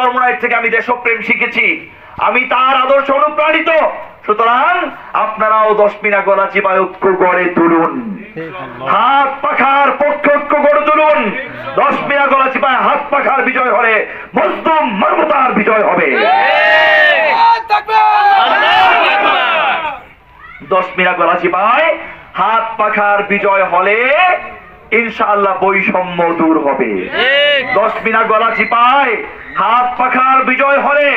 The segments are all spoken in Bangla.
চরমনায় থেকে আমি দেশপ্রেম শিখেছি। আমি তার আদর্শ অনুপ্রাণিত। সুতরাং আপনারাও দশ মিনা গলা চিপায় ঐক্য গড়ে তুলুন। হাত পাখার পক্ষ ঐক্য গড়ে তুলুন। দশ মিনা গলা চিপায় হাত পাখার বিজয় হলে মজলুম মানবতার বিজয় হবে। দশ মিনা গলা চিপায় হাত পাখার বিজয় হলে ইনশাআল্লাহ বৈষম্য দূর হবে। দশ মিনা গলা চিপায় হাত পাখার বিজয় হলে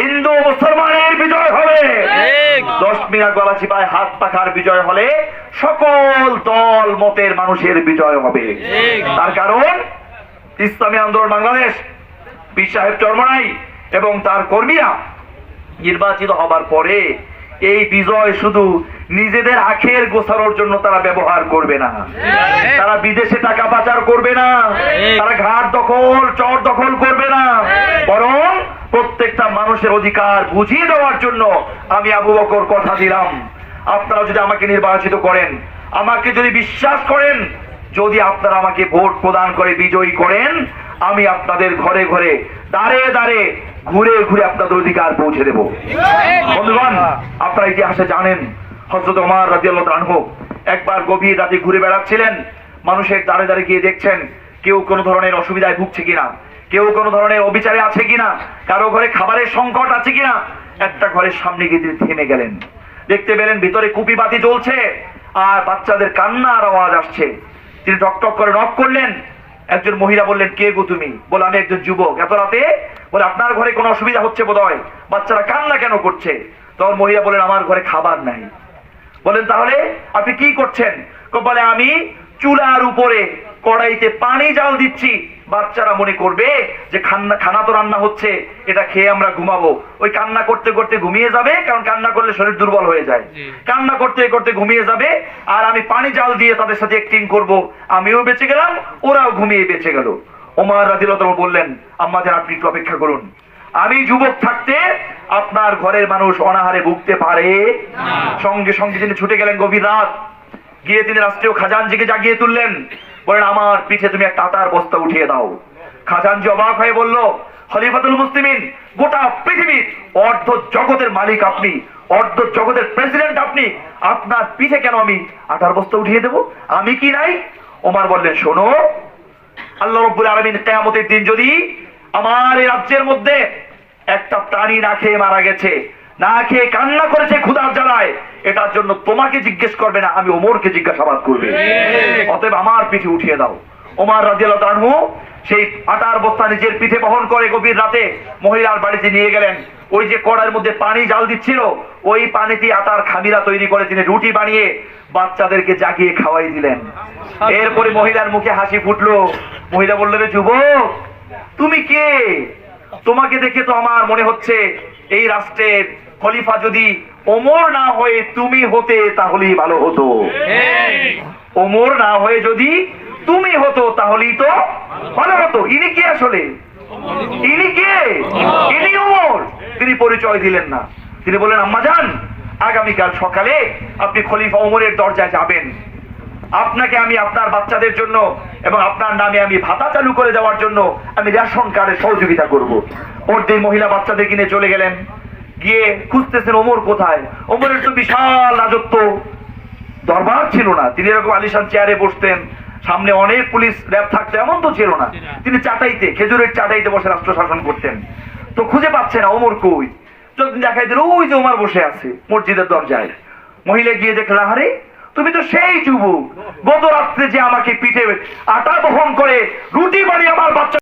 হিন্দু মুসলমানের বিজয় হবে। দশ মিনা গলা চিপায় হাত পাখার বিজয় হলে সকল দল মতের মানুষের বিজয় হবে। তার কারণ ইসলামী আন্দোলন বাংলাদেশ পীর সাহেব চরমনাই এবং তার কর্মীরা নির্বাচিত হবার পরে এই বিজয় শুধু নিজেদের আখের গোছানোর জন্য তারা ব্যবহার করবে না। তারা বিদেশে টাকা পাচার করবে না। তারা ঘাট দখল চর দখল করবে না। বরং প্রত্যেকটা মানুষের অধিকার বুঝিয়ে দেওয়ার জন্য আমি আবু বকর কথা দিলাম। আপনারা যদি আমাকে নির্বাচিত করেন আমাকে যদি বিশ্বাস করেন যদি আপনারা আমাকে ভোট প্রদান করে বিজয়ী করেন আমি আপনাদের ঘরে ঘরে দাঁড়ে দাঁড়ে ঘুরে ঘুরে আপনাদের অধিকার পৌঁছে দেব। বন্ধুগণ, আপনারা ইতিহাসে জানেন হজরত ওমর রাজিয়াল্লাহ আনহু একবার গভীর রাতে ঘুরে বেড়াচ্ছিলেন। মানুষের দাঁড়ে দাঁড়ে গিয়ে দেখছেন, কেউ কোনো ধরনের অসুবিধায় ভুগছে কিনা, কেউ কোনো ধরনের অবিচারে আছে কিনা, কারও ঘরে খাবারের সংকট আছে কিনা। একটা ঘরের সামনে গিয়ে থেমে গেলেন। দেখতে পেলেন ভিতরে কুপি বাতি জ্বলছে আর বাচ্চাদের কান্নার আওয়াজ আসছে। তিনি টক টক করে নক করলেন। একজন মহিলা বললেন, কে গো তুমি? বলে আমি একজন যুবক। এত রাতে বলে আপনার ঘরে কোনো অসুবিধা হচ্ছে বোধ হয় বাচ্চারা কান্না কেন করছে? তখন মহিলা বলেন আমার ঘরে খাবার নাই। বলেন তাহলে আপনি কি করছেন? বলে আমি চুলার উপরে কড়াইতে পানি জাল দিচ্ছি। বাচ্চারা মনে করবে যে খান্না খানা তো রান্না হচ্ছে এটা খেয়ে আমরা ঘুমাবো। ওই কান্না করতে করতে ঘুমিয়ে যাবে কারণ কান্না করলে শরীর দুর্বল হয়ে যায়। কান্না করতে করতে ঘুমিয়ে যাবে আর আমি পানি জাল দিয়ে তাদের সাথে অ্যাক্টিং করব। আমিও বেঁচে গেলাম ওরাও ঘুমিয়ে বেঁচে গেল। ওমার রাজিলত বললেন আম্মাদের আপনি একটু অপেক্ষা করুন। আমি যুবক থাকতে আপনার ঘরের মানুষ অনাহারে ভুগতে পারে। সঙ্গে সঙ্গে তিনি ছুটে গেলেন গভীর রাত। গিয়ে তিনি রাষ্ট্রীয় খাজানজিকে জাগিয়ে তুললেন। বলেন আমার পিঠে তুমি একটা আটার বস্তা উঠিয়ে দাও। খাজানজি অবাক হয়ে বলল খলিফাতুল মুসলিমিন গোটা পৃথিবীর অর্ধ জগতের মালিক আপনি অর্ধ জগতের প্রেসিডেন্ট আপনি। আপনার পিঠে কেন আমি আটার বস্তা উঠিয়ে দেব? আমি কি নাই? ওমার বললেন শোনো আল্লাহ রব্বুল আলমিন কেয়ামতের দিন যদি আমার এই রাজ্যের মধ্যে একটা প্রাণী না খেয়ে মারা গেছে না খেয়ে কান্না করেছে ক্ষুধার জ্বালায় এটার জন্য তোমাকে জিজ্ঞেস করবে না আমি ওমরকে জিজ্ঞাসাবাদ করবে। অতএব আমার পিঠে উঠিয়ে দাও। ওমার রাজিয়াল তানহু সেই আটার বস্তা নিজের পিঠে বহন করে গভীর রাতে মহিলার বাড়িতে নিয়ে গেলেন। ওই যে কড়ার মধ্যে পানি জাল দিচ্ছিল ওই পানিতে আটার খামিরা তৈরি করে তিনি রুটি বানিয়ে বাচ্চাদেরকে জাগিয়ে খাওয়াই দিলেন। এরপরে মহিলার মুখে হাসি ফুটলো। মহিলা বলল রে যুবক, তুমি কে? তোমাকে দেখে তো আমার মনে হচ্ছে এই রাষ্ট্রের খলিফা যদি ওমর না হয়ে তুমি হতে তাহলেই ভালো হতো। ওমর না হয়ে যদি তুমি হতো তাহলেই তো ভালো হতো। ইনি কে আসলে? ইনি কে? ইনি ওমর। তিনি পরিচয় দিলেন না। তিনি বললেন, আম্মা যান, আগামীকাল সকালে আপনি খলিফা ওমরের দরজায় যাবেন। আপনাকে আমি আপনার বাচ্চাদের জন্য এবং আপনার নামে আমি ভাতা চালু করে দেওয়ার জন্য আমি রেশন কার্ডের সহযোগিতা করব। পরদিন মহিলা বাচ্চাদের কিনে চলে গেলেন। গিয়ে খুঁজতেছেন ওমর কোথায়? ওমরের তো বিশাল রাজত্ব। দরবার ছিল না। তিনি এরকম আলিশান চেয়ারে বসতেন। সামনে অনেক পুলিশ র্যাব থাকতো এমন তো ছিল না। তিনি চাটাইতে খেজুরের চাটাইতে বসে রাষ্ট্র শাসন করতেন। তো খুঁজে পাচ্ছে না ওমর কই? যতদিন দেখাই দিল ওই যে ওমর বসে আছে মসজিদের দরজায়। মহিলা গিয়ে দেখলেন আরে তুমি তো সেই যুবক। গত রাত্রে যে আমাকে পিঠে আটা বহন করে, রুটি বানিয়ে আমার বাচ্চা